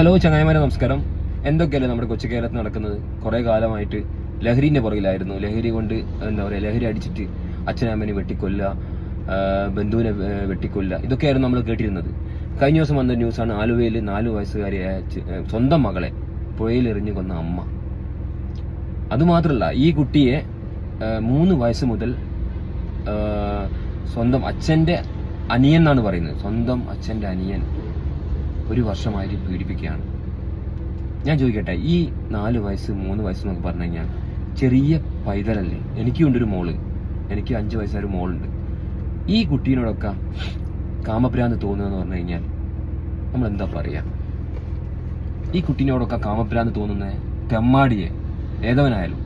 Hello ചങ്ങായിമാരെ നമസ്കാരം. എന്തൊക്കെയല്ലേ നമ്മുടെ കൊച്ചു കേരളത്തിൽ നടക്കുന്നത്? കുറേ കാലമായിട്ട് ലഹരിന്റെ പുറകിലായിരുന്നു. ലഹരി കൊണ്ട് എന്താ പറയുക ലഹരി അടിച്ചിട്ട് അച്ഛനമ്മനെ വെട്ടിക്കൊല്ല ബന്ധുവിനെ വെട്ടിക്കൊല്ല ഇതൊക്കെയായിരുന്നു നമ്മൾ കേട്ടിരുന്നത്. കഴിഞ്ഞ ദിവസം വന്ന ന്യൂസാണ് ആലുവയിൽ നാല് വയസ്സുകാരിയായ സ്വന്തം മകളെ പുഴയിൽ എറിഞ്ഞു കൊന്ന അമ്മ. അതുമാത്രമല്ല ഈ കുട്ടിയെ മൂന്ന് വയസ്സ് മുതൽ സ്വന്തം അച്ഛന്റെ അനിയൻ എന്നാണ് പറയുന്നത്. സ്വന്തം അച്ഛന്റെ അനിയൻ. ഒരു വർഷമായിട്ട് പീഡിപ്പിക്കുകയാണ്. ഞാൻ ചോദിക്കട്ടെ ഈ നാല് വയസ്സ് മൂന്ന് വയസ്സ് എന്നൊക്കെ പറഞ്ഞു കഴിഞ്ഞാൽ ചെറിയ പൈതലല്ലേ? എനിക്കും ഉണ്ടൊരു മോൾ. എനിക്ക് അഞ്ച് വയസ്സായ ഒരു മോളുണ്ട്. ഈ കുട്ടീനോടൊക്കെ കാമഭ്രാന്ത് തോന്നുക പറഞ്ഞു കഴിഞ്ഞാൽ നമ്മൾ എന്താ പറയാ? ഈ കുട്ടീനോടൊക്കെ കാമഭ്രാന്ത് തോന്നുന്ന തെമ്മാടിയെ ഏതവനായാലും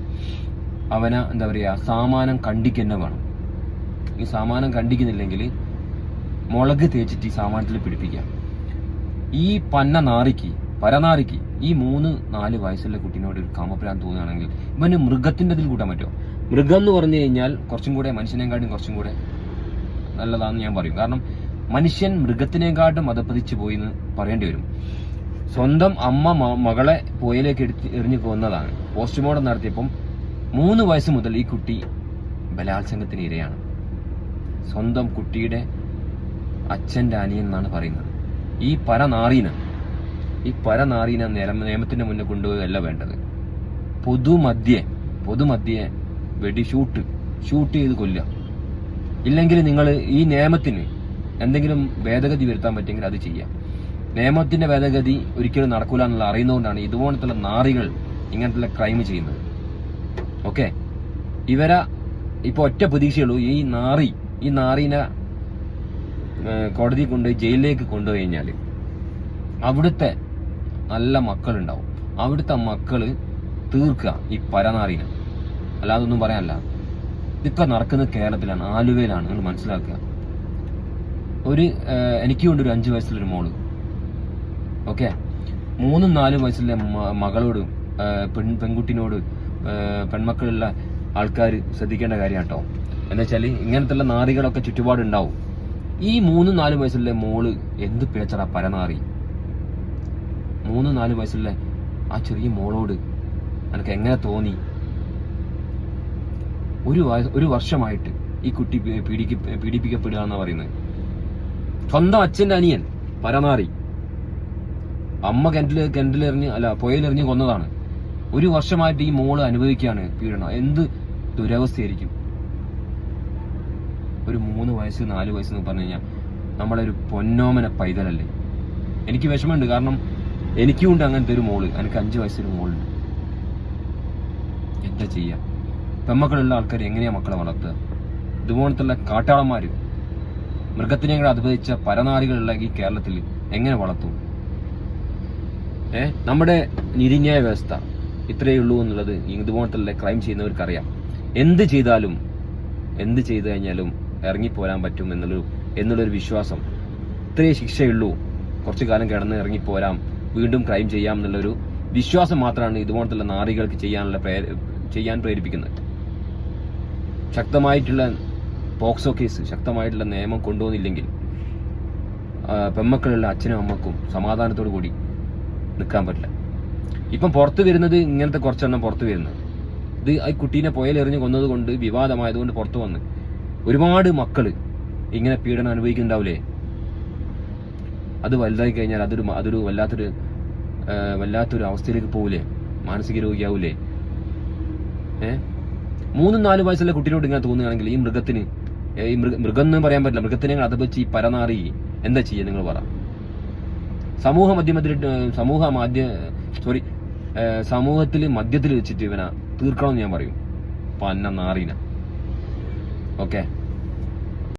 അവന എന്താ പറയാ സാമാനം കണ്ടിക്കന്നെ വേണം. ഈ സാമാനം കണ്ടിക്കുന്നില്ലെങ്കിൽ മുളക് തേച്ചിട്ട് ഈ സാമാനത്തിൽ പിടിപ്പിക്കാം. ഈ പന്ന നാറിക്ക് പരനാറിക്ക് ഈ മൂന്ന് നാല് വയസ്സുള്ള കുട്ടീനോട് ഒരു കാമപ്രാൻ തോന്നുകയാണെങ്കിൽ ഇവന് മൃഗത്തിന്റെ ഇതിൽ കൂട്ടാൻ പറ്റുമോ? മൃഗം എന്ന് പറഞ്ഞു കഴിഞ്ഞാൽ കുറച്ചും കൂടെ മനുഷ്യനെക്കാട്ടും കുറച്ചും കൂടെ നല്ലതാണെന്ന് ഞാൻ പറയും. കാരണം മനുഷ്യൻ മൃഗത്തിനെക്കാട്ടും മതപ്പതിച്ചു പോയി എന്ന് പറയേണ്ടി വരും. സ്വന്തം അമ്മ മകളെ പുയലേക്ക് എടുത്ത് എറിഞ്ഞു കൊന്നതാണ്. പോസ്റ്റ്മോർട്ടം നടത്തിയപ്പം മൂന്ന് വയസ്സ് മുതൽ ഈ കുട്ടി ബലാത്സംഗത്തിന് ഇരയാണ്. സ്വന്തം കുട്ടിയുടെ അച്ഛന്റെ അനിയൻ എന്നാണ് പറയുന്നത്. ഈ പരനാറീന ഈ പരനാറീന നിയമ നിയമത്തിന്റെ മുന്നിൽ കൊണ്ടുപോവുകയല്ല വേണ്ടത്. പൊതുമധ്യേ പൊതുമധ്യേ വെടി ഷൂട്ട് ഷൂട്ട് ചെയ്ത് കൊല്ലുക. ഇല്ലെങ്കിൽ നിങ്ങൾ ഈ നിയമത്തിന് എന്തെങ്കിലും ഭേദഗതി വരുത്താൻ പറ്റുമെങ്കിൽ അത് ചെയ്യാം നിയമത്തിന്റെ ഭേദഗതി ഒരിക്കലും നടക്കൂല എന്നുള്ള അറിയുന്നതുകൊണ്ടാണ് ഇതുപോലത്തുള്ള നാറികൾ ഇങ്ങനത്തെ ക്രൈം ചെയ്യുന്നത്. ഓക്കെ ഇവരെ ഇപ്പൊ ഒറ്റ പ്രതീക്ഷയുള്ളൂ ഈ നാറി ഈ നാറീനെ കോടതി കൊണ്ടുപോയി ജയിലിലേക്ക് കൊണ്ടുപോയി കഴിഞ്ഞാൽ അവിടുത്തെ നല്ല മക്കളുണ്ടാവും. അവിടുത്തെ മക്കൾ തീർക്കുക ഈ പരനാറിനെ. അല്ലാതെ ഒന്നും പറയാനല്ല. ഇതൊക്കെ നടക്കുന്നത് കേരളത്തിലാണ് ആലുവയിലാണ് നിങ്ങൾ മനസ്സിലാക്കുക. ഒരു എനിക്ക് കൊണ്ട് ഒരു അഞ്ചു വയസ്സിലൊരു മോൾ. ഓക്കെ? മൂന്നും നാലും വയസ്സിലെ മകളോടും പെൺ പെൺകുട്ടിനോട് പെൺമക്കളുള്ള ആൾക്കാർ ശ്രദ്ധിക്കേണ്ട കാര്യമാണ് കേട്ടോ എന്താ വെച്ചാൽ ഇങ്ങനത്തെ നാറികളൊക്കെ ചുറ്റുപാടുണ്ടാവും. ഈ മൂന്ന് നാല് വയസ്സുള്ള മോൾ എന്ത് പേച്ചടാ പരനാറി? മൂന്ന് നാല് വയസ്സുള്ള ആ ചെറിയ മോളോട് എനിക്ക് എങ്ങനെ തോന്നി? ഒരു ഒരു വർഷമായിട്ട് ഈ കുട്ടി പീഡിപ്പി പീഡിപ്പിക്കപ്പെടുക എന്നാ പറയുന്നത്. സ്വന്തം അച്ഛന്റെ അനിയൻ പരനാറി അമ്മ കിണറ്റിൽ കിണറ്റിലെറിഞ്ഞ് അല്ല പുഴയിലെറിഞ്ഞ് കൊന്നതാണ്. ഒരു വർഷമായിട്ട് ഈ മോൾ അനുഭവിക്കുകയാണ് പീഡനം. എന്ത് ദുരവസ്ഥയായിരിക്കും? ഒരു മൂന്ന് വയസ്സ് നാല് വയസ്സ് എന്ന് പറഞ്ഞു കഴിഞ്ഞാൽ നമ്മളൊരു പൊന്നോമന പൈതലല്ലേ? എനിക്ക് വിഷമമുണ്ട്. കാരണം എനിക്കും ഉണ്ട് അങ്ങനത്തെ ഒരു മോൾ. എനിക്ക് അഞ്ച് വയസ്സൊരു മോളുണ്ട്. എന്താ ചെയ്യുക പെമ്മക്കളുള്ള ആൾക്കാർ എങ്ങനെയാണ് മക്കളെ വളർത്തുക? ഇതുപോലത്തുള്ള കാട്ടാളന്മാർ മൃഗത്തിനെ അനുഭവിച്ച പരനാരികളുള്ള ഈ കേരളത്തിൽ എങ്ങനെ വളർത്തും? ഏ? നമ്മുടെ നിരിന്യായ വ്യവസ്ഥ ഇത്രയേ ഉള്ളൂ എന്നുള്ളത് ഇതുപോലത്തുള്ള ക്രൈം ചെയ്യുന്നവർക്കറിയാം. എന്ത് ചെയ്താലും എന്ത് ചെയ്തു കഴിഞ്ഞാലും ഇറങ്ങിപ്പോരാൻ പറ്റും എന്നുള്ളൊരു എന്നുള്ളൊരു വിശ്വാസം. ഇത്രയേ ശിക്ഷയുള്ളൂ. കുറച്ചു കാലം കിടന്ന് ഇറങ്ങിപ്പോരാം. വീണ്ടും ക്രൈം ചെയ്യാം എന്നുള്ളൊരു വിശ്വാസം മാത്രമാണ് ഇതുപോലത്തുള്ള നാറികൾക്ക് ചെയ്യാനുള്ള ചെയ്യാൻ പ്രേരിപ്പിക്കുന്നത്. ശക്തമായിട്ടുള്ള പോക്സോ കേസ് ശക്തമായിട്ടുള്ള നിയമം കൊണ്ടുവന്നില്ലെങ്കിൽ ആ, പെമ്മക്കളുള്ള അച്ഛനും അമ്മക്കും സമാധാനത്തോടു കൂടി നിൽക്കാൻ പറ്റില്ല. ഇപ്പം പുറത്ത് വരുന്നത് ഇങ്ങനത്തെ കുറച്ചെണ്ണം പുറത്ത് വരുന്നത്. ഇത് ഈ കുട്ടീനെ പുയലെറിഞ്ഞ് കൊന്നത് കൊണ്ട് വിവാദമായതുകൊണ്ട് പുറത്തു വന്ന് ഒരുപാട് മക്കൾ ഇങ്ങനെ പീഡനം അനുഭവിക്കുന്നുണ്ടാവില്ലേ അത് വലുതായി കഴിഞ്ഞാൽ അതൊരു അതൊരു വല്ലാത്തൊരു വല്ലാത്തൊരു അവസ്ഥയിലേക്ക് പോവില്ലേ മാനസിക രോഗിയാവൂലേ? ഏ? മൂന്നും നാല് വയസ്സുള്ള കുട്ടിയോട് ഇങ്ങനെ തോന്നുകയാണെങ്കിൽ ഈ മൃഗത്തിന് ഈ മൃഗ മൃഗം എന്ന് പറയാൻ പറ്റില്ല. മൃഗത്തിനെ അത് വെച്ച് ഈ പരനാറി എന്താ ചെയ്യുക നിങ്ങൾ പറ. സമൂഹ മധ്യമത്തിൽ സമൂഹ മാധ്യ സോറി സമൂഹത്തിൽ മധ്യത്തിൽ വെച്ചിട്ട് ഇവനാ തീർക്കണമെന്ന് ഞാൻ പറയും. പന്ന നാറീന. ഓക്കെ